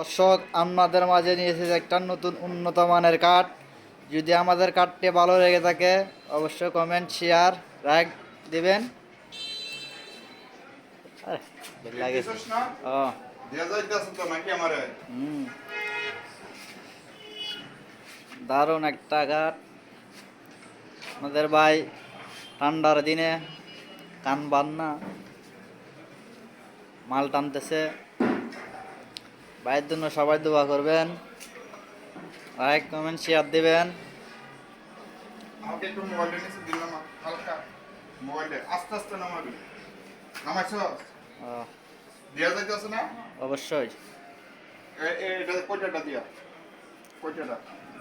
দর্শক আপনাদের মাঝে নিয়ে এসেছে একটা নতুন উন্নত মানের কাঠ। যদি আমাদের কাঠটি ভালো লেগে থাকে অবশ্যই কমেন্ট শেয়ার লাইক দেবেন। দারুণ একটা কাঠ। আমাদের ভাই ঠান্ডার দিনে কান বান্না মাল টানতেছে। ভাইয়ের জন্য সবাই দোয়া করবেন লাইক কমেন্ট শেয়ার দিবেন আমাকে একটু মোবাইলটা নিচে দিল না, হালকা। মোবাইলটা, আস্তে আস্তে নামাবি। নামাইছস? ও, দেয়া না? অবশ্যই এটা দিয়া?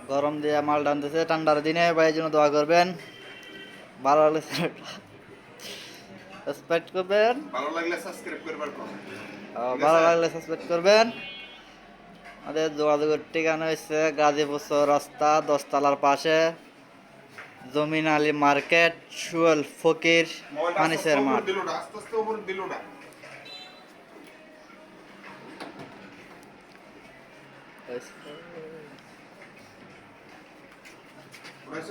গরম দিয়ে মাল টানতেছে ঠান্ডার দিনে ভাইয়ের জন্য দোয়া করবেন ভালো লাগলে সাবস্ক্রাইব করবেন ভালো লাগলে সাবস্ক্রাইব করবার কর। ও, ভালো লাগলে সাবস্ক্রাইব করবেন আমাদের যোগাযোগের ঠিকানা হচ্ছে গাজীপুর রাস্তা দশতলার পাশে জমিন আলী মার্কেট সুয়েল ফকির আস্তে আস্তে মাঠ। উপরে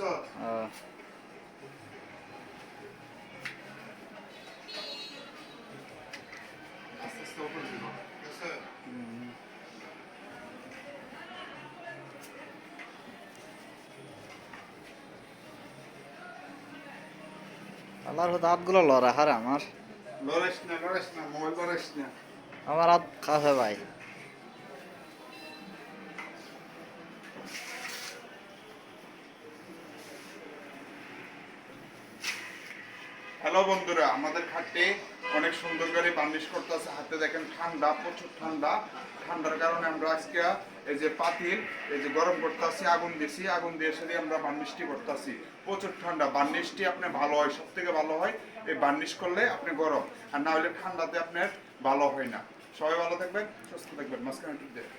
আল্লাহর হাতগুলো লড়া হারে আমার লড়াইস না, লড়াইস না, মোবাইল লড়াইস না। আমার হাত কাছে ভাই হ্যালো বন্ধুরা, আমাদের খাটে অনেক সুন্দর করে বার্নিশ করতেছে হাতে দেখেন ঠান্ডা, প্রচুর ঠান্ডা। ঠান্ডার কারণে আমরা আজকে এই যে পাতিল, এই যে গরম করতেছি আগুন দিছি আগুন দিয়ে সেটি আমরা বার্নিশটি করতেছি প্রচুর ঠান্ডা, বার্নিশটি আপনার ভালো হয় সব থেকে ভালো হয়, এই বার্নিশ করলে আপনি গরম। আর না হলে ঠান্ডাতে আপনার ভালো হয় না। সবাই ভালো থাকবেন, সুস্থ থাকবেন। মাঝখানে দেখবেন